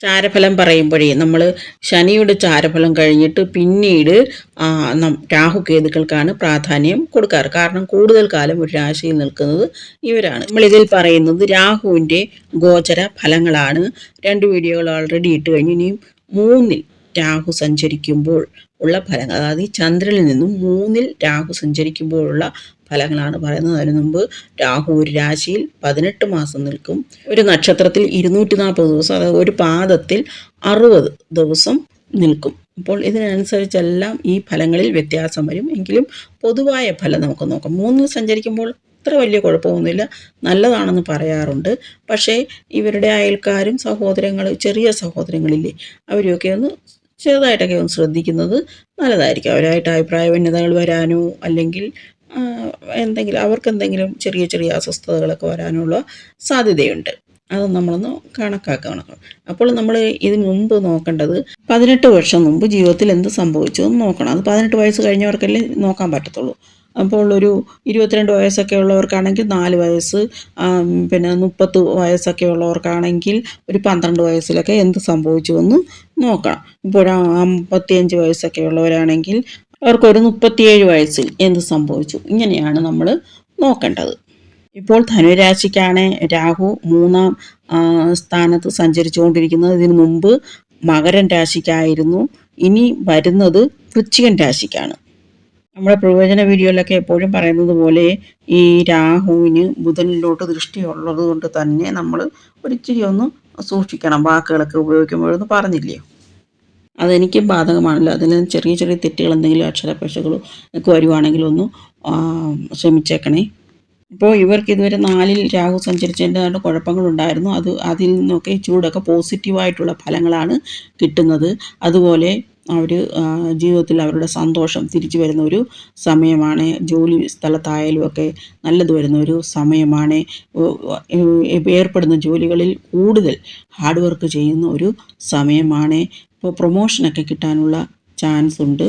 ചാരഫലം പറയുമ്പോഴേ നമ്മൾ ശനിയുടെ ചാരഫലം കഴിഞ്ഞിട്ട് പിന്നീട് രാഹു കേതുക്കൾക്കാണ് രാഹുകേതുക്കൾക്കാണ് പ്രാധാന്യം കൊടുക്കാറ്. കാരണം കൂടുതൽ കാലം ഒരു രാശിയിൽ നിൽക്കുന്നത് ഇവരാണ്. നമ്മളിതിൽ പറയുന്നത് രാഹുവിന്റെ ഗോചര ഫലങ്ങളാണ്. രണ്ട് വീഡിയോകൾ ഓൾറെഡി ഇട്ട് കഴിഞ്ഞു. ഇനിയും മൂന്നിൽ രാഹു സഞ്ചരിക്കുമ്പോൾ ഉള്ള ഫലങ്ങൾ. അതായത് ഈ ചന്ദ്രനിൽ നിന്നും മൂന്നിൽ രാഹു സഞ്ചരിക്കുമ്പോഴുള്ള ഫലങ്ങളാണ് പറയുന്നത്. അതിനു മുമ്പ് രാഹു ഒരു രാശിയിൽ പതിനെട്ട് മാസം നിൽക്കും. ഒരു നക്ഷത്രത്തിൽ ഇരുന്നൂറ്റി നാൽപ്പത് ദിവസം അതായത് ഒരു പാദത്തിൽ അറുപത് ദിവസം നിൽക്കും. അപ്പോൾ ഇതിനനുസരിച്ചെല്ലാം ഈ ഫലങ്ങളിൽ വ്യത്യാസം വരും. എങ്കിലും പൊതുവായ ഫലം നമുക്ക് നോക്കാം. മൂന്നിൽ സഞ്ചരിക്കുമ്പോൾ അത്ര വലിയ കുഴപ്പമൊന്നുമില്ല. നല്ലതാണെന്ന് പറയാറുണ്ട്. പക്ഷേ ഇവരുടെ അയൽക്കാരും സഹോദരങ്ങൾ ചെറിയ സഹോദരങ്ങളില്ലേ അവരെയൊക്കെ ഒന്ന് ചെറുതായിട്ടൊക്കെ ഒന്ന് ശ്രദ്ധിക്കുന്നത് നല്ലതായിരിക്കും. അവരായിട്ട് അഭിപ്രായ ഭിന്നതകൾ വരാനോ അല്ലെങ്കിൽ എന്തെങ്കിലും അവർക്ക് എന്തെങ്കിലും ചെറിയ ചെറിയ അസ്വസ്ഥതകളൊക്കെ വരാനുള്ള സാധ്യതയുണ്ട്. അത് നമ്മളൊന്ന് കണക്കാക്കണം. അപ്പോൾ നമ്മൾ ഇതിന് മുമ്പ് നോക്കേണ്ടത് പതിനെട്ട് വർഷം മുമ്പ് ജീവിതത്തിൽ എന്ത് സംഭവിച്ചു എന്ന് നോക്കണം. അത് പതിനെട്ട് വയസ്സ് കഴിഞ്ഞവർക്കല്ലേ നോക്കാൻ പറ്റത്തുള്ളൂ. അപ്പോൾ ഒരു ഇരുപത്തിരണ്ട് വയസ്സൊക്കെ ഉള്ളവർക്കാണെങ്കിൽ നാല് വയസ്സ് പിന്നെ മുപ്പത്ത് വയസ്സൊക്കെ ഉള്ളവർക്കാണെങ്കിൽ ഒരു പന്ത്രണ്ട് വയസ്സിലൊക്കെ എന്ത് സംഭവിച്ചു എന്ന് നോക്കണം. ഇപ്പോൾ ഒരു അമ്പത്തിയഞ്ച് വയസ്സൊക്കെ ഉള്ളവരാണെങ്കിൽ അവർക്കൊരു മുപ്പത്തിയേഴ് വയസ്സിൽ എന്ത് സംഭവിച്ചു? ഇങ്ങനെയാണ് നമ്മൾ നോക്കേണ്ടത്. ഇപ്പോൾ ധനുരാശിക്കാണ് രാഹു മൂന്നാം സ്ഥാനത്ത് സഞ്ചരിച്ചുകൊണ്ടിരിക്കുന്നത്. ഇതിനു മുമ്പ് മകരൻ രാശിക്കായിരുന്നു. ഇനി വരുന്നത് വൃശ്ചികൻ രാശിക്കാണ്. നമ്മുടെ പ്രവചന വീഡിയോയിലൊക്കെ എപ്പോഴും പറയുന്നത് പോലെ ഈ രാഹുവിന് ബുധനിലോട്ട് ദൃഷ്ടിയുള്ളത് കൊണ്ട് തന്നെ നമ്മൾ ഒരിച്ചിരി ഒന്ന് സൂക്ഷിക്കണം. വാക്കുകളൊക്കെ ഉപയോഗിക്കുമ്പോഴൊന്നും പറഞ്ഞില്ലയോ? അതെനിക്കും ബാധകമാണല്ലോ. അതിൽ ചെറിയ ചെറിയ തെറ്റുകൾ എന്തെങ്കിലും അക്ഷരപ്പിശകളും ഒക്കെ വരുവാണെങ്കിൽ ഒന്ന് ശ്രമിച്ചേക്കണേ. ഇപ്പോൾ ഇവർക്ക് ഇതുവരെ നാലിൽ രാഹു സഞ്ചരിച്ചതിന്റെതായിട്ട് കുഴപ്പങ്ങളുണ്ടായിരുന്നു. അത് അതിൽ നിന്നൊക്കെ ചൂടൊക്കെ പോസിറ്റീവായിട്ടുള്ള ഫലങ്ങളാണ് കിട്ടുന്നത്. അതുപോലെ അവർ ജീവിതത്തിൽ അവരുടെ സന്തോഷം തിരിച്ചു വരുന്ന ഒരു സമയമാണ്. ജോലി സ്ഥലത്തായാലും ഒക്കെ നല്ലത് വരുന്ന ഒരു സമയമാണ്. ഏർപ്പെടുന്ന ജോലികളിൽ കൂടുതൽ ഹാർഡ് വർക്ക് ചെയ്യുന്ന ഒരു സമയമാണ്. ഇപ്പോൾ പ്രൊമോഷനൊക്കെ കിട്ടാനുള്ള ചാൻസ് ഉണ്ട്.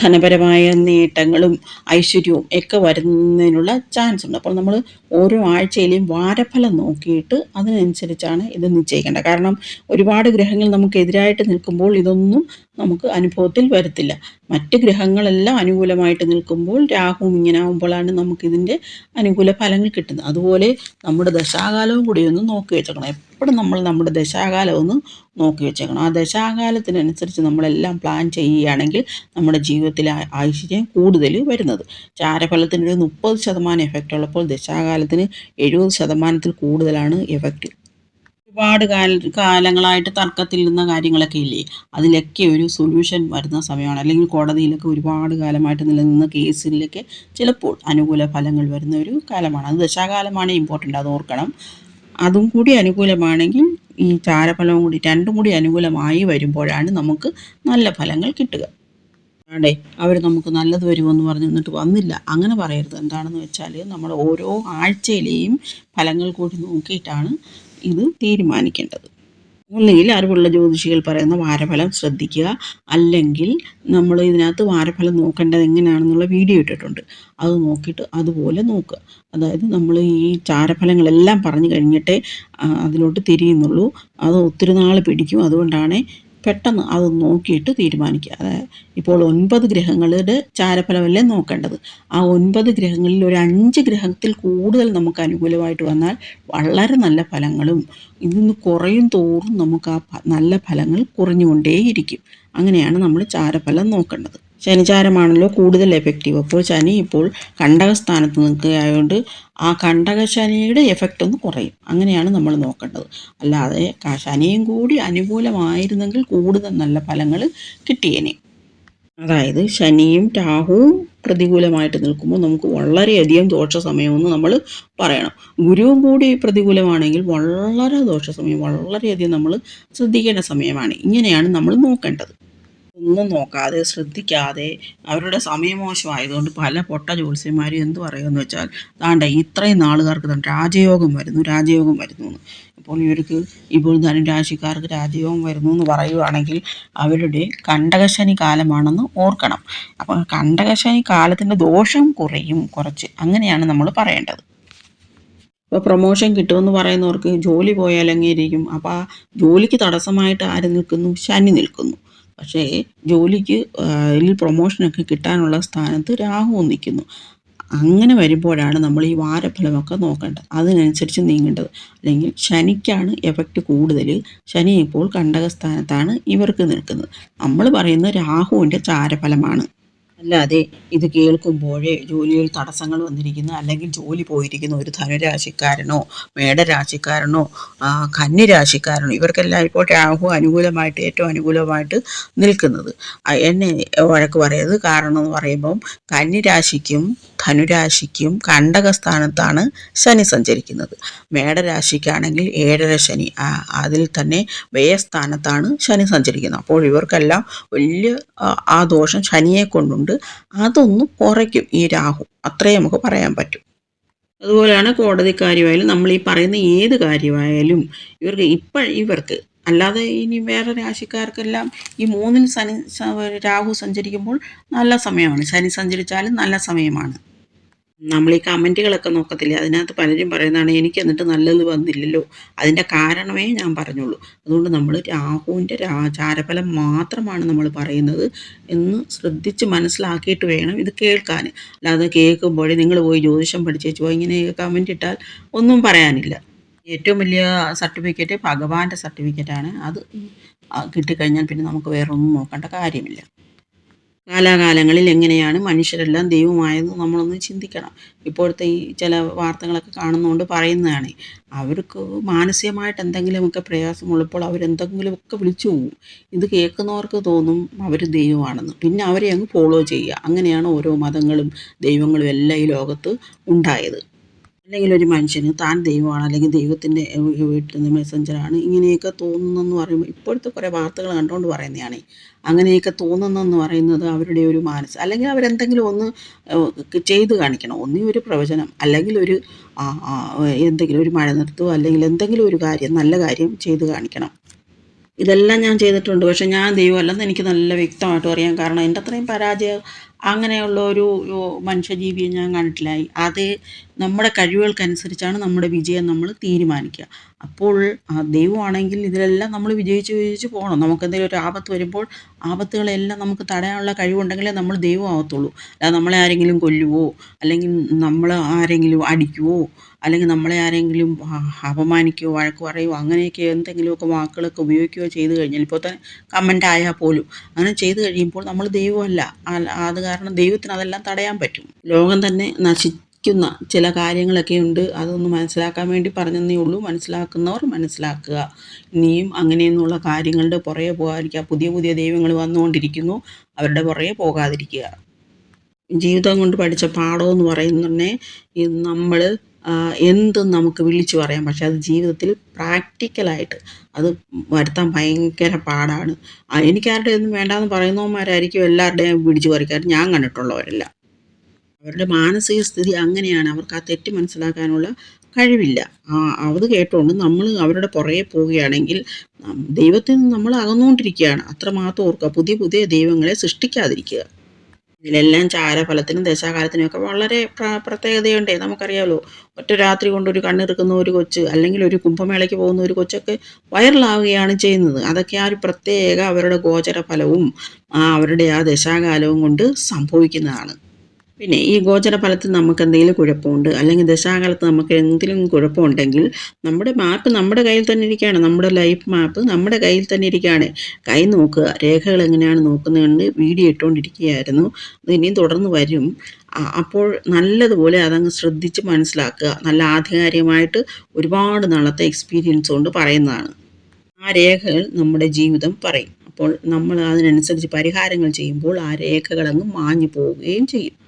ധനപരമായ നേട്ടങ്ങളും ഐശ്വര്യവും ഒക്കെ വരുന്നതിനുള്ള ചാൻസ് ഉണ്ട്. അപ്പോൾ നമ്മൾ ഓരോ ആഴ്ചയിലെയും വാരഫലം നോക്കിയിട്ട് അതിനനുസരിച്ചാണ് ഇത് നിശ്ചയിക്കേണ്ടത്. കാരണം ഒരുപാട് ഗ്രഹങ്ങൾ നമുക്കെതിരായിട്ട് നിൽക്കുമ്പോൾ ഇതൊന്നും നമുക്ക് അനുഭവത്തിൽ വരത്തില്ല. മറ്റ് ഗ്രഹങ്ങളെല്ലാം അനുകൂലമായിട്ട് നിൽക്കുമ്പോൾ രാഹു ഇങ്ങനെ ആകുമ്പോഴാണ് നമുക്കിതിന്റെ അനുകൂല ഫലങ്ങൾ കിട്ടുന്നത്. അതുപോലെ നമ്മുടെ ദശാകാലവും കൂടി ഒന്ന് നോക്കി വെച്ചേക്കണം. എപ്പോഴും നമ്മൾ നമ്മുടെ ദശാകാലം ഒന്ന് നോക്കി വെച്ചേക്കണം. ആ ദശാകാലത്തിനനുസരിച്ച് നമ്മളെല്ലാം പ്ലാൻ ചെയ്യുകയാണെങ്കിൽ നമ്മുടെ ജീവിതത്തിലെ ഐശ്വര്യം കൂടുതൽ വരുന്നത്. ചാരഫലത്തിന് ഒരു മുപ്പത് ശതമാനം എഫക്റ്റ് ഉള്ളപ്പോൾ ദശാകാലത്തിന് എഴുപത് ശതമാനത്തിൽ കൂടുതലാണ് എഫക്റ്റ് ഒരുപാട് കാല കാലങ്ങളായിട്ട് തർക്കത്തിൽ നിന്ന കാര്യങ്ങളൊക്കെ ഇല്ലേ? അതിലൊക്കെ ഒരു സൊല്യൂഷൻ വരുന്ന സമയമാണ്. അല്ലെങ്കിൽ കോടതിയിലൊക്കെ ഒരുപാട് കാലമായിട്ട് നിലനിന്ന കേസിലൊക്കെ ചിലപ്പോൾ അനുകൂല ഫലങ്ങൾ വരുന്ന ഒരു കാലമാണ്. അത് ദശാകാലമാണ് ഇമ്പോർട്ടന്റ് അത് ഓർക്കണം. അതും കൂടി അനുകൂലമാണെങ്കിൽ ഈ ചാരഫലവും കൂടി രണ്ടും കൂടി അനുകൂലമായി വരുമ്പോഴാണ് നമുക്ക് നല്ല ഫലങ്ങൾ കിട്ടുക. ആണ്ടേ അവർ നമുക്ക് നല്ലത് വരുമെന്ന് പറഞ്ഞ് നിന്നിട്ട് വന്നില്ല. അങ്ങനെ പറയരുത്. എന്താണെന്ന് വെച്ചാൽ നമ്മൾ ഓരോ ആഴ്ചയിലെയും ഫലങ്ങൾ കൂടി നോക്കിയിട്ടാണ് ഇത് തീരുമാനിക്കേണ്ടത്. ഒന്നുകിൽ അറിവുള്ള ജ്യോതിഷികൾ പറയുന്ന വാരഫലം ശ്രദ്ധിക്കുക. അല്ലെങ്കിൽ നമ്മൾ ഇതിനകത്ത് വാരഫലം നോക്കേണ്ടത് എങ്ങനെയാണെന്നുള്ള വീഡിയോ ഇട്ടിട്ടുണ്ട്. അത് നോക്കിയിട്ട് അതുപോലെ നോക്കുക. അതായത് നമ്മൾ ഈ ചാരഫലങ്ങളെല്ലാം പറഞ്ഞു കഴിഞ്ഞിട്ടേ അതിലോട്ട് തിരിയുന്നുള്ളൂ. അത് ഒത്തിരി നാൾ പിടിക്കും. അതുകൊണ്ടാണ് പെട്ടെന്ന് അത് നോക്കിയിട്ട് തീരുമാനിക്കുക. അതായത് ഇപ്പോൾ ഒൻപത് ഗ്രഹങ്ങളുടെ ചാരഫലമല്ലേ നോക്കേണ്ടത്. ആ ഒൻപത് ഗ്രഹങ്ങളിൽ ഒരു അഞ്ച് ഗ്രഹത്തിൽ കൂടുതൽ നമുക്ക് അനുകൂലമായിട്ട് വന്നാൽ വളരെ നല്ല ഫലങ്ങളും ഇതിന്ന് കുറയും തോറും നമുക്ക് ആ നല്ല ഫലങ്ങൾ കുറഞ്ഞുകൊണ്ടേയിരിക്കും. അങ്ങനെയാണ് നമ്മൾ ചാരഫലം നോക്കേണ്ടത്. ശനിചാരമാണല്ലോ കൂടുതൽ എഫക്റ്റീവ് അപ്പോൾ ശനി ഇപ്പോൾ കണ്ടകസ്ഥാനത്ത് നിൽക്കുകയായതുകൊണ്ട് ആ കണ്ടകശനിയുടെ എഫക്റ്റ് ഒന്ന് കുറയും. അങ്ങനെയാണ് നമ്മൾ നോക്കേണ്ടത്. അല്ലാതെ ശനിയും കൂടി അനുകൂലമായിരുന്നെങ്കിൽ കൂടുതൽ നല്ല ഫലങ്ങൾ കിട്ടിയേനെ അതായത് ശനിയും രാഹുവും പ്രതികൂലമായിട്ട് നിൽക്കുമ്പോൾ നമുക്ക് വളരെയധികം ദോഷ സമയമെന്ന് നമ്മൾ പറയണം. ഗുരുവും കൂടി പ്രതികൂലമാണെങ്കിൽ വളരെ ദോഷ സമയം വളരെയധികം നമ്മൾ ശ്രദ്ധിക്കേണ്ട സമയമാണ്. ഇങ്ങനെയാണ് നമ്മൾ നോക്കേണ്ടത്. ഒന്നും നോക്കാതെ ശ്രദ്ധിക്കാതെ അവരുടെ സമയമോശമായതുകൊണ്ട് പല പൊട്ട ജ്യോത്സ്യന്മാരും എന്ത് പറയുമെന്ന് വെച്ചാൽ താണ്ട ഇത്രയും നാളുകാർക്ക് തന്നെ രാജയോഗം വരുന്നു രാജയോഗം വരുന്നു എന്ന്. അപ്പോൾ ഇവർക്ക് ഇപ്പോൾ ധനുരാശിക്കാർക്ക് രാജയോഗം വരുന്നു എന്ന് പറയുവാണെങ്കിൽ അവരുടെ കണ്ടകശനി കാലമാണെന്ന് ഓർക്കണം. അപ്പോൾ കണ്ടകശനി കാലത്തിന്റെ ദോഷം കുറയും കുറച്ച്. അങ്ങനെയാണ് നമ്മൾ പറയേണ്ടത്. ഇപ്പോൾ പ്രൊമോഷൻ കിട്ടുമെന്ന് പറയുന്നവർക്ക് ജോലി പോയാൽ എങ്ങനെയിരിക്കും? അപ്പോൾ ആ ജോലിക്ക് തടസ്സമായിട്ട് ആര് നിൽക്കുന്നു? ശനി നിൽക്കുന്നു. പക്ഷേ ജോലിക്ക് അതിൽ പ്രൊമോഷനൊക്കെ കിട്ടാനുള്ള സ്ഥാനത്ത് രാഹു നിൽക്കുന്നു. അങ്ങനെ വരുമ്പോഴാണ് നമ്മൾ ഈ വാരഫലമൊക്കെ നോക്കേണ്ടത്. അതിനനുസരിച്ച് നീങ്ങേണ്ടത്. അല്ലെങ്കിൽ ശനിക്കാണ് എഫക്റ്റ് കൂടുതൽ ശനി ഇപ്പോൾ കണ്ടകസ്ഥാനത്താണ് ഇവർക്ക് നിൽക്കുന്നത്. നമ്മൾ പറയുന്നത് രാഹുവിന്റെ ചാരഫലമാണ്. അല്ലാതെ ഇത് കേൾക്കുമ്പോഴേ ജോലിയിൽ തടസ്സങ്ങൾ വന്നിരിക്കുന്ന. അല്ലെങ്കിൽ ജോലി പോയിരിക്കുന്ന. ഒരു ധനുരാശിക്കാരനോ മേടരാശിക്കാരനോ കന്നിരാശിക്കാരനോ. ഇവർക്കെല്ലാം ഇപ്പോൾ രാഹു അനുകൂലമായിട്ട് ഏറ്റവും അനുകൂലമായിട്ട് നിൽക്കുന്നത്. എന്നെ വഴക്ക് പറയുന്നത് കാരണം എന്ന് പറയുമ്പം കന്നിരാശിക്കും ധനുരാശിക്കും കണ്ടകസ്ഥാനത്താണ് ശനി സഞ്ചരിക്കുന്നത്. മേടരാശിക്കാണെങ്കിൽ ഏഴര ശനി. അതിൽ തന്നെ വ്യയസ്ഥാനത്താണ് ശനി സഞ്ചരിക്കുന്നത്. അപ്പോൾ ഇവർക്കെല്ലാം വലിയ ആ ദോഷം ശനിയെ കൊണ്ടുണ്ട്. അതൊന്ന് കുറയ്ക്കും ഈ രാഹു. അത്രേ നമുക്ക് പറയാൻ പറ്റും. അതുപോലെയാണ് കോടതി കാര്യമായാലും നമ്മൾ ഈ പറയുന്ന ഏത് കാര്യമായാലും ഇവർക്ക് ഇപ്പോൾ ഇവർക്ക് അല്ലാതെ ഇനി വേറെ രാശിക്കാർക്കെല്ലാം ഈ മൂന്നിൽ ശനി രാഹു സഞ്ചരിക്കുമ്പോൾ നല്ല സമയമാണ്. ശനി സഞ്ചരിച്ചാലും നല്ല സമയമാണ്. നമ്മൾ ഈ കമന്റുകളൊക്കെ നോക്കത്തില്ലേ? അതിനകത്ത് പലരും പറയുന്നതാണ് എനിക്ക് എന്നിട്ട് നല്ലത് വന്നില്ലല്ലോ. അതിന്റെ കാരണമേ ഞാൻ പറഞ്ഞുള്ളൂ. അതുകൊണ്ട് നമ്മൾ രാഹുവിന്റെ ചാരഫലം മാത്രമാണ് നമ്മൾ പറയുന്നത് എന്ന് ശ്രദ്ധിച്ച് മനസ്സിലാക്കിയിട്ട് വേണം ഇത് കേൾക്കാൻ അല്ലാതെ കേൾക്കുമ്പോഴേ നിങ്ങൾ പോയി ജ്യോതിഷം പഠിച്ചേച്ചു ഇങ്ങനെ കമന്റ് ഇട്ടാൽ ഒന്നും പറയാനില്ല. ഏറ്റവും വലിയ സർട്ടിഫിക്കറ്റ് ഭഗവാന്റെ സർട്ടിഫിക്കറ്റാണ്. അത് കിട്ടിക്കഴിഞ്ഞാൽ പിന്നെ നമുക്ക് വേറൊന്നും നോക്കേണ്ട കാര്യമില്ല. കാലാകാലങ്ങളിൽ എങ്ങനെയാണ് മനുഷ്യരെല്ലാം ദൈവമായതെന്ന് നമ്മളൊന്ന് ചിന്തിക്കണം. ഇപ്പോഴത്തെ ഈ ചില വാർത്തകളൊക്കെ കാണുന്നതുകൊണ്ട് പറയുന്നതാണ് അവർക്ക് മാനസികമായിട്ട് എന്തെങ്കിലുമൊക്കെ പ്രയാസമുള്ളപ്പോൾ അവരെന്തെങ്കിലുമൊക്കെ വിളിച്ചു പോകും ഇത് കേൾക്കുന്നവർക്ക് തോന്നും അവർ ദൈവമാണെന്ന്. പിന്നെ അവരെ അങ്ങ് ഫോളോ ചെയ്യുക. അങ്ങനെയാണ് ഓരോ മതങ്ങളും ദൈവങ്ങളും എല്ലാം ഈ ലോകത്ത് ഉണ്ടായത്. അല്ലെങ്കിൽ ഒരു മനുഷ്യന് താൻ ദൈവമാണ് അല്ലെങ്കിൽ ദൈവത്തിന്റെ വീട്ടിൽ നിന്ന് മെസ്സഞ്ചറാണ് ഇങ്ങനെയൊക്കെ തോന്നുന്നെന്ന് പറയുമ്പോൾ ഇപ്പോഴത്തെ കുറേ വാർത്തകൾ കണ്ടുകൊണ്ട് പറയുന്നതാണ് അങ്ങനെയൊക്കെ തോന്നുന്നെന്ന് പറയുന്നത് അവരുടെ ഒരു മാനസ് അല്ലെങ്കിൽ അവരെന്തെങ്കിലും ഒന്ന് ചെയ്ത് കാണിക്കണം. ഒന്നീ ഒരു പ്രവചനം അല്ലെങ്കിൽ ഒരു എന്തെങ്കിലും ഒരു മഴ നിർത്തുക അല്ലെങ്കിൽ എന്തെങ്കിലും ഒരു കാര്യം നല്ല കാര്യം ചെയ്ത് കാണിക്കണം. ഇതെല്ലാം ഞാൻ ചെയ്തിട്ടുണ്ട്. പക്ഷെ ഞാൻ ദൈവമല്ലെന്ന് എനിക്ക് നല്ല വ്യക്തമായിട്ട് അറിയാം. കാരണം എന്റെ അത്രയും പരാജയം അങ്ങനെയുള്ള ഒരു മനുഷ്യജീവിയെ ഞാൻ കണ്ടിട്ടില്ല. അത് നമ്മുടെ കഴിവുകൾക്കനുസരിച്ചാണ് നമ്മുടെ വിജയം നമ്മൾ തീരുമാനിക്കുക. അപ്പോൾ ദൈവമാണെങ്കിൽ ഇതിലെല്ലാം നമ്മൾ വിജയിച്ച് വിജയിച്ച് പോകണം. നമുക്ക് എന്തെങ്കിലും ഒരു ആപത്ത് വരുമ്പോൾ ആപത്തുകളെല്ലാം നമുക്ക് തടയാനുള്ള കഴിവുണ്ടെങ്കിലേ നമ്മൾ ദൈവമാവത്തുള്ളൂ. അല്ലാതെ നമ്മളെ ആരെങ്കിലും കൊല്ലുവോ അല്ലെങ്കിൽ നമ്മൾ ആരെങ്കിലും അടിക്കുവോ അല്ലെങ്കിൽ നമ്മളെ ആരെങ്കിലും അപമാനിക്കുകയോ വഴക്ക് പറയുകയോ അങ്ങനെയൊക്കെ എന്തെങ്കിലുമൊക്കെ വാക്കുകളൊക്കെ ഉപയോഗിക്കുകയോ ചെയ്തു കഴിഞ്ഞാൽ ഇപ്പോൾ തന്നെ കമന്റ് ആയാൽ പോലും അങ്ങനെ ചെയ്തു കഴിയുമ്പോൾ നമ്മൾ ദൈവമല്ല. അത് കാരണം ദൈവത്തിന് അതെല്ലാം തടയാൻ പറ്റും. ലോകം തന്നെ നശിക്കുന്ന ചില കാര്യങ്ങളൊക്കെ ഉണ്ട്. അതൊന്ന് മനസ്സിലാക്കാൻ വേണ്ടി പറഞ്ഞതേ ഉള്ളൂ. മനസ്സിലാക്കുന്നവർ മനസ്സിലാക്കുക. ഇനിയും അങ്ങനെയെന്നുള്ള കാര്യങ്ങളുടെ പുറകെ പോകാതിരിക്കുക. പുതിയ പുതിയ ദൈവങ്ങൾ വന്നുകൊണ്ടിരിക്കുന്നു. അവരുടെ പുറകെ പോകാതിരിക്കുക. ജീവിതം കൊണ്ട് പഠിച്ച പാഠമെന്ന് പറയുന്നതന്നെ നമ്മൾ എന്തും നമുക്ക് വിളിച്ചു പറയാം. പക്ഷെ അത് ജീവിതത്തിൽ പ്രാക്ടിക്കലായിട്ട് അത് വരുത്താൻ ഭയങ്കര പാടാണ്. എനിക്കാരുടെ ഒന്നും വേണ്ടാന്ന് പറയുന്നവന്മാരായിരിക്കും എല്ലാവരുടെയും വിളിച്ചു പറിക്കാറ്. ഞാൻ കണ്ടിട്ടുള്ളവരല്ല. അവരുടെ മാനസിക സ്ഥിതി അങ്ങനെയാണ്. അവർക്ക് ആ തെറ്റ് മനസ്സിലാക്കാനുള്ള കഴിവില്ല. അത് കേട്ടുകൊണ്ട് നമ്മൾ അവരുടെ പുറകെ പോവുകയാണെങ്കിൽ ദൈവത്തിൽ നിന്ന് നമ്മൾ അകന്നുകൊണ്ടിരിക്കുകയാണ്. അത്രമാത്രം ഓർക്കുക. പുതിയ പുതിയ ദൈവങ്ങളെ സൃഷ്ടിക്കാതിരിക്കുക. ഇതിലെല്ലാം ചാരഫലത്തിനും ദശാകാലത്തിനും ഒക്കെ വളരെ പ്രത്യേകതയുണ്ട്. നമുക്കറിയാമല്ലോ ഒറ്റ രാത്രി കൊണ്ട് ഒരു കണ്ണിറുക്കുന്ന ഒരു കൊച്ച് അല്ലെങ്കിൽ ഒരു കുംഭമേളയ്ക്ക് പോകുന്ന ഒരു കൊച്ചൊക്കെ വൈറലാവുകയാണ് ചെയ്യുന്നത്. അതൊക്കെ ആ ഒരു പ്രത്യേക അവരുടെ ഗോചര ഫലവും അവരുടെ ആ ദശാകാലവും കൊണ്ട് സംഭവിക്കുന്നതാണ്. പിന്നെ ഈ ഗോചര ഫലത്ത് നമുക്ക് എന്തെങ്കിലും കുഴപ്പമുണ്ട് അല്ലെങ്കിൽ ദശാകാലത്ത് നമുക്ക് എന്തെങ്കിലും കുഴപ്പമുണ്ടെങ്കിൽ നമ്മുടെ മാപ്പ് നമ്മുടെ കയ്യിൽ തന്നെ ഇരിക്കുകയാണ്. നമ്മുടെ ലൈഫ് മാപ്പ് നമ്മുടെ കയ്യിൽ തന്നെ ഇരിക്കുകയാണ്. കൈ നോക്കുക രേഖകൾ എങ്ങനെയാണ് നോക്കുന്നതുകൊണ്ട് വീഡിയോ ഇട്ടുകൊണ്ടിരിക്കുകയായിരുന്നു. അത് ഇനിയും തുടർന്ന് വരും. അപ്പോൾ നല്ലതുപോലെ അതങ്ങ് ശ്രദ്ധിച്ച് മനസ്സിലാക്കുക. നല്ല ആധികാരികമായിട്ട് ഒരുപാട് നാളത്തെ എക്സ്പീരിയൻസ് കൊണ്ട് പറയുന്നതാണ്. ആ രേഖകൾ നമ്മുടെ ജീവിതം പറയും. അപ്പോൾ നമ്മൾ അതിനനുസരിച്ച് പരിഹാരങ്ങൾ ചെയ്യുമ്പോൾ ആ രേഖകളങ്ങ് മാഞ്ഞു പോവുകയും ചെയ്യും.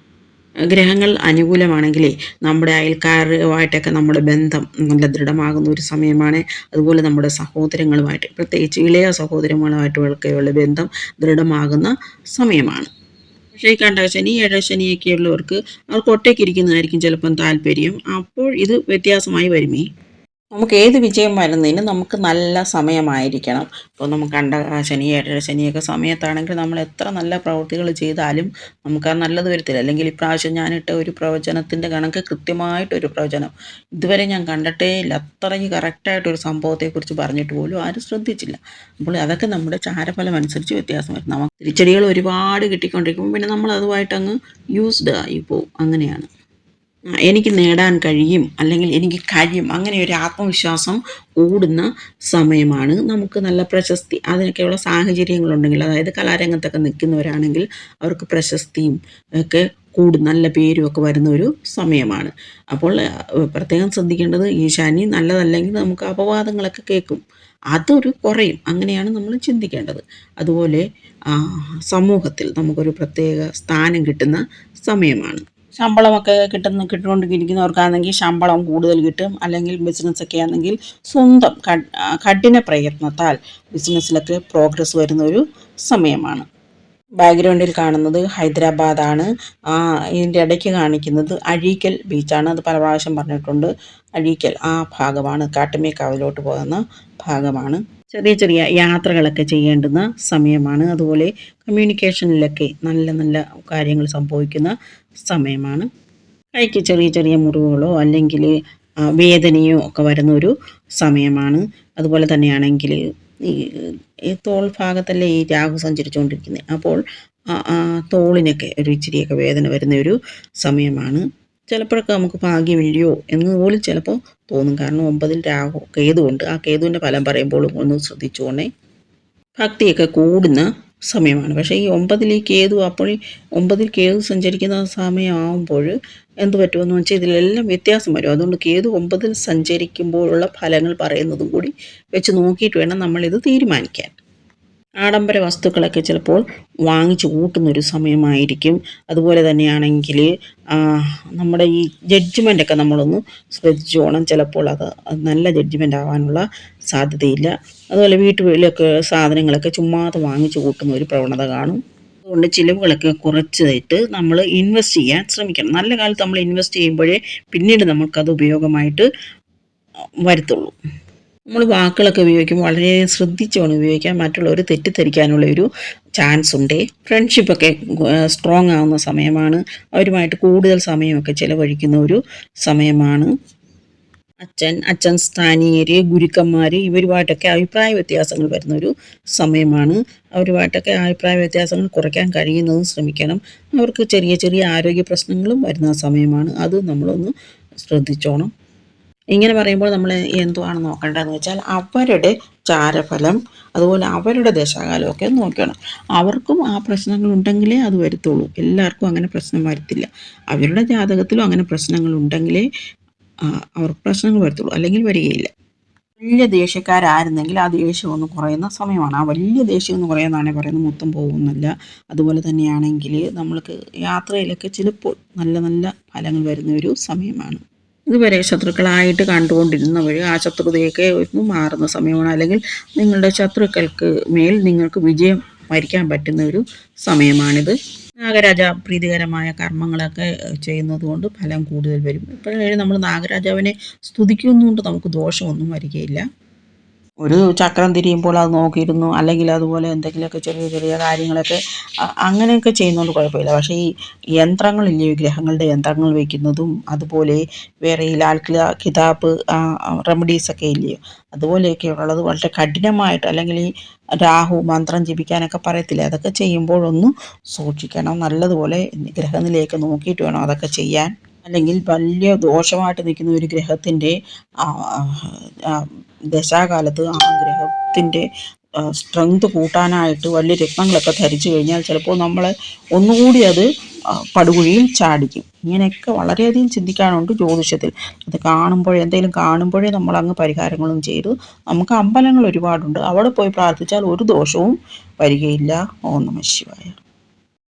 ഗ്രഹങ്ങൾ അനുകൂലമാണെങ്കിലേ നമ്മുടെ അയൽക്കാരുമായിട്ടൊക്കെ നമ്മുടെ ബന്ധം നല്ല ദൃഢമാകുന്ന ഒരു സമയമാണ്. അതുപോലെ നമ്മുടെ സഹോദരങ്ങളുമായിട്ട് പ്രത്യേകിച്ച് ഇളയ സഹോദരങ്ങളുമായിട്ടുമൊക്കെയുള്ള ബന്ധം ദൃഢമാകുന്ന സമയമാണ്. പക്ഷേ ഈ കണ്ടശനി ഏഴശനിയൊക്കെ ഉള്ളവർക്ക് അവർക്ക് ഒറ്റയ്ക്ക് ഇരിക്കുന്നതായിരിക്കും ചിലപ്പം താല്പര്യം. അപ്പോൾ ഇത് വ്യത്യാസമായി വരുമേ. നമുക്ക് ഏത് വിജയം വരുന്നതിന് നമുക്ക് നല്ല സമയമായിരിക്കണം. ഇപ്പോൾ നമുക്ക് കണ്ട ശനി ഏഴര ശനിയൊക്കെ സമയത്താണെങ്കിൽ നമ്മൾ എത്ര നല്ല പ്രവൃത്തികൾ ചെയ്താലും നമുക്ക് ആ നല്ലത് വരത്തില്ല. അല്ലെങ്കിൽ ഇപ്രാവശ്യം ഞാനിട്ട ഒരു പ്രവചനത്തിന്റെ കണക്ക് കൃത്യമായിട്ടൊരു പ്രവചനം. ഇതുവരെ ഞാൻ കണ്ടിട്ടേ ഇല്ല. അത്രയും കറക്റ്റായിട്ടൊരു സംഭവത്തെക്കുറിച്ച് പറഞ്ഞിട്ട് പോലും ആരും ശ്രദ്ധിച്ചില്ല. അപ്പോൾ അതൊക്കെ നമ്മുടെ ചാരഫലം അനുസരിച്ച് വ്യത്യാസം വരും. നമുക്ക് തിരിച്ചടികൾ ഒരുപാട് കിട്ടിക്കൊണ്ടിരിക്കുമ്പോൾ പിന്നെ നമ്മൾ അതുമായിട്ട് അങ്ങ് യൂസ്ഡ് ആയി പോവും അങ്ങനെയാണ്. എനിക്ക് നേടാൻ കഴിയും അല്ലെങ്കിൽ എനിക്ക് കഴിയും. അങ്ങനെ ഒരു ആത്മവിശ്വാസം കൂടുന്ന സമയമാണ് നമുക്ക് നല്ല പ്രശസ്തി അതിനൊക്കെയുള്ള സാഹചര്യങ്ങളുണ്ടെങ്കിൽ അതായത് കലാരംഗത്തൊക്കെ നിൽക്കുന്നവരാണെങ്കിൽ അവർക്ക് പ്രശസ്തിയും ഒക്കെ കൂടും നല്ല പേരും ഒക്കെ വരുന്ന ഒരു സമയമാണ്. അപ്പോൾ പ്രത്യേകം ശ്രദ്ധിക്കേണ്ടത് ഈ ശനി നല്ലതല്ലെങ്കിൽ നമുക്ക് അപവാദങ്ങളൊക്കെ കേൾക്കും. അതൊരു കുറയും. അങ്ങനെയാണ് നമ്മൾ ചിന്തിക്കേണ്ടത്. അതുപോലെ സമൂഹത്തിൽ നമുക്കൊരു പ്രത്യേക സ്ഥാനം കിട്ടുന്ന സമയമാണ്. ശമ്പളമൊക്കെ കിട്ടുന്ന കിട്ടുകൊണ്ടിരിക്കുന്നവർക്കാണെങ്കിൽ ശമ്പളം കൂടുതൽ കിട്ടും. അല്ലെങ്കിൽ ബിസിനസ്സൊക്കെ ആണെങ്കിൽ സ്വന്തം കഠിന പ്രയത്നത്താൽ ബിസിനസ്സിലൊക്കെ പ്രോഗ്രസ് വരുന്ന ഒരു സമയമാണ്. ബാക്ക്ഗ്രൗണ്ടിൽ കാണുന്നത് ഹൈദരാബാദാണ്. ഇതിന്റെ ഇടയ്ക്ക് കാണിക്കുന്നത് അഴീക്കൽ ബീച്ചാണ്. അത് പല പ്രാവശ്യം പറഞ്ഞിട്ടുണ്ട്. അഴീക്കൽ ആ ഭാഗമാണ് കാട്ടുമേക്കാവിലോട്ട് പോകുന്ന ഭാഗമാണ്. ചെറിയ ചെറിയ യാത്രകളൊക്കെ ചെയ്യേണ്ടുന്ന സമയമാണ്. അതുപോലെ കമ്മ്യൂണിക്കേഷനിലൊക്കെ നല്ല നല്ല കാര്യങ്ങൾ സംഭവിക്കുന്ന സമയമാണ്. കൈക്ക് ചെറിയ ചെറിയ മുറിവുകളോ അല്ലെങ്കിൽ വേദനയോ ഒക്കെ വരുന്ന ഒരു സമയമാണ്. അതുപോലെ തന്നെയാണെങ്കിൽ ഈ തോൾ ഭാഗത്തല്ലേ ഈ രാഹു സഞ്ചരിച്ചുകൊണ്ടിരിക്കുന്നത് അപ്പോൾ തോളിനൊക്കെ ഒരു ഇച്ചിരിയൊക്കെ വേദന വരുന്ന ഒരു സമയമാണ്. ചിലപ്പോഴൊക്കെ നമുക്ക് ഭാഗ്യമില്ലയോ എന്ന് പോലും ചിലപ്പോൾ തോന്നും. കാരണം ഒമ്പതിൽ രാഹു കേതുണ്ട് ആ കേതുവിന്റെ ഫലം പറയുമ്പോഴും ഒന്ന് ശ്രദ്ധിച്ചോണേ ഭക്തിയൊക്കെ കൂടുന്ന സമയമാണ്. പക്ഷേ ഈ ഒമ്പതിൽ ഈ കേതു അപ്പോൾ ഒമ്പതിൽ കേതു സഞ്ചരിക്കുന്ന സമയമാകുമ്പോൾ എന്ത് പറ്റുമെന്ന് വെച്ചാൽ ഇതിലെല്ലാം വ്യത്യാസം വരും. അതുകൊണ്ട് കേതു ഒമ്പതിൽ സഞ്ചരിക്കുമ്പോഴുള്ള ഫലങ്ങൾ പറയുന്നതും കൂടി വെച്ച് നോക്കിയിട്ട് വേണം നമ്മളിത് തീരുമാനിക്കാൻ. ആഡംബര വസ്തുക്കളൊക്കെ ചിലപ്പോൾ വാങ്ങിച്ചു കൂട്ടുന്നൊരു സമയമായിരിക്കും. അതുപോലെ തന്നെയാണെങ്കിൽ നമ്മുടെ ഈ ജഡ്ജ്മെന്റൊക്കെ നമ്മളൊന്ന് ശ്രദ്ധിച്ചു പോകണം ചിലപ്പോൾ അത് നല്ല ജഡ്ജ്മെന്റ് ആവാനുള്ള സാധ്യതയില്ല. അതുപോലെ വീട്ടുകളിലൊക്കെ സാധനങ്ങളൊക്കെ ചുമ്മാതെ വാങ്ങിച്ചു കൂട്ടുന്ന ഒരു പ്രവണത കാണും. അതുകൊണ്ട് ചിലവുകളൊക്കെ കുറച്ചിട്ട് നമ്മൾ ഇൻവെസ്റ്റ് ചെയ്യാൻ ശ്രമിക്കണം. നല്ല കാലത്ത് നമ്മൾ ഇൻവെസ്റ്റ് ചെയ്യുമ്പോഴേ പിന്നീട് നമുക്കത് ഉപയോഗമായിട്ട് വരത്തുള്ളൂ. നമ്മൾ വാക്കുകളൊക്കെ ഉപയോഗിക്കുമ്പോൾ വളരെ ശ്രദ്ധിച്ച് വേണം ഉപയോഗിക്കാൻ മറ്റുള്ളവർ തെറ്റിദ്ധരിക്കാനുള്ള ഒരു ചാൻസ് ഉണ്ട്. ഫ്രണ്ട്ഷിപ്പൊക്കെ സ്ട്രോങ് ആവുന്ന സമയമാണ്. അവരുമായിട്ട് കൂടുതൽ സമയമൊക്കെ ചിലവഴിക്കുന്ന ഒരു സമയമാണ്. അച്ഛൻ അച്ഛൻ സ്ഥാനീയര് ഗുരുക്കന്മാർ ഇവരുമായിട്ടൊക്കെ അഭിപ്രായ വ്യത്യാസങ്ങൾ വരുന്ന ഒരു സമയമാണ്. അവരുമായിട്ടൊക്കെ അഭിപ്രായ വ്യത്യാസങ്ങൾ കുറയ്ക്കാൻ കഴിയുന്നതും ശ്രമിക്കണം. അവർക്ക് ചെറിയ ചെറിയ ആരോഗ്യ പ്രശ്നങ്ങളും വരുന്ന സമയമാണ്. അത് നമ്മളൊന്ന് ശ്രദ്ധിച്ചോണം. ഇങ്ങനെ പറയുമ്പോൾ നമ്മൾ എന്തുവാണ് നോക്കേണ്ടതെന്ന് വെച്ചാൽ അവരുടെ ചാരഫലം അതുപോലെ അവരുടെ ദശാകാലമൊക്കെ നോക്കണം അവർക്കും ആ പ്രശ്നങ്ങൾ ഉണ്ടെങ്കിലേ അത് വരുത്തുള്ളൂ. എല്ലാവർക്കും അങ്ങനെ പ്രശ്നം വരത്തില്ല. അവരുടെ ജാതകത്തിലും അങ്ങനെ പ്രശ്നങ്ങൾ ഉണ്ടെങ്കിലേ അവർക്ക് പ്രശ്നങ്ങൾ വരത്തുള്ളൂ. അല്ലെങ്കിൽ വരികയില്ല. വലിയ ദേഷ്യക്കാരായിരുന്നെങ്കിൽ ആ ദേഷ്യം ഒന്ന് കുറയുന്ന സമയമാണ്. ആ വലിയ ദേഷ്യം എന്ന് പറയുന്നതാണെ പറയുന്നത് മൊത്തം പോകുന്നില്ല അതുപോലെ തന്നെയാണെങ്കിൽ നമ്മൾക്ക് യാത്രയിലൊക്കെ ചിലപ്പോൾ നല്ല നല്ല ഫലങ്ങൾ വരുന്ന ഒരു സമയമാണ്. ഇതുവരെ ശത്രുക്കളായിട്ട് കണ്ടുകൊണ്ടിരുന്നവർ ആ ശത്രുതയൊക്കെ ഒന്ന് മാറുന്ന സമയമാണ്. അല്ലെങ്കിൽ നിങ്ങളുടെ ശത്രുക്കൾക്ക് മേൽ നിങ്ങൾക്ക് വിജയം വരിക്കാൻ പറ്റുന്ന ഒരു സമയമാണിത്. നാഗരാജ പ്രീതികരമായ കർമ്മങ്ങളൊക്കെ ചെയ്യുന്നത് കൊണ്ട് ഫലം കൂടുതൽ വരും. ഇപ്പോഴും നമ്മൾ നാഗരാജാവിനെ സ്തുതിക്കുന്നതുകൊണ്ട് നമുക്ക് ദോഷമൊന്നും വരികയില്ല. ഒരു ചക്രം തിരിയുമ്പോൾ അത് നോക്കിയിരുന്നു. അല്ലെങ്കിൽ അതുപോലെ എന്തെങ്കിലുമൊക്കെ ചെറിയ ചെറിയ കാര്യങ്ങളൊക്കെ അങ്ങനെയൊക്കെ ചെയ്യുന്നതുകൊണ്ട് കുഴപ്പമില്ല. പക്ഷേ ഈ യന്ത്രങ്ങളില്ലേ ഗ്രഹങ്ങളുടെ യന്ത്രങ്ങൾ വയ്ക്കുന്നതും അതുപോലെ വേറെ ഈ ലാൽ കിതാബ് റെമഡീസൊക്കെ ഇല്ലയോ അതുപോലെയൊക്കെ ഉള്ളത് വളരെ കഠിനമായിട്ട് അല്ലെങ്കിൽ ഈ രാഹു മന്ത്രം ജപിക്കാനൊക്കെ പറയത്തില്ല? അതൊക്കെ ചെയ്യുമ്പോഴൊന്നും സൂക്ഷിക്കണം. നല്ലതുപോലെ ഗ്രഹനിലേക്ക് നോക്കിയിട്ട് വേണം അതൊക്കെ ചെയ്യാൻ. അല്ലെങ്കിൽ വലിയ ദോഷമായിട്ട് നിൽക്കുന്ന ഒരു ഗ്രഹത്തിന്റെ ദശാകാലത്ത് ആ ഗ്രഹത്തിന്റെ സ്ട്രെങ്ത് കൂട്ടാനായിട്ട് വലിയ രത്നങ്ങളൊക്കെ ധരിച്ചു കഴിഞ്ഞാൽ ചിലപ്പോൾ നമ്മൾ ഒന്നുകൂടി അത് പടുകുഴിയിൽ ചാടിക്കും. ഇങ്ങനെയൊക്കെ വളരെയധികം ചിന്തിക്കാനുണ്ട് ജ്യോതിഷത്തിൽ. അത് കാണുമ്പോഴേ എന്തെങ്കിലും കാണുമ്പോഴേ നമ്മൾ അങ്ങ് പരിഹാരങ്ങളും ചെയ്തു നമുക്ക് അമ്പലങ്ങൾ ഒരുപാടുണ്ട്. അവിടെ പോയി പ്രാർത്ഥിച്ചാൽ ഒരു ദോഷവും വരികയില്ല. ഓ നമ ശിവായ.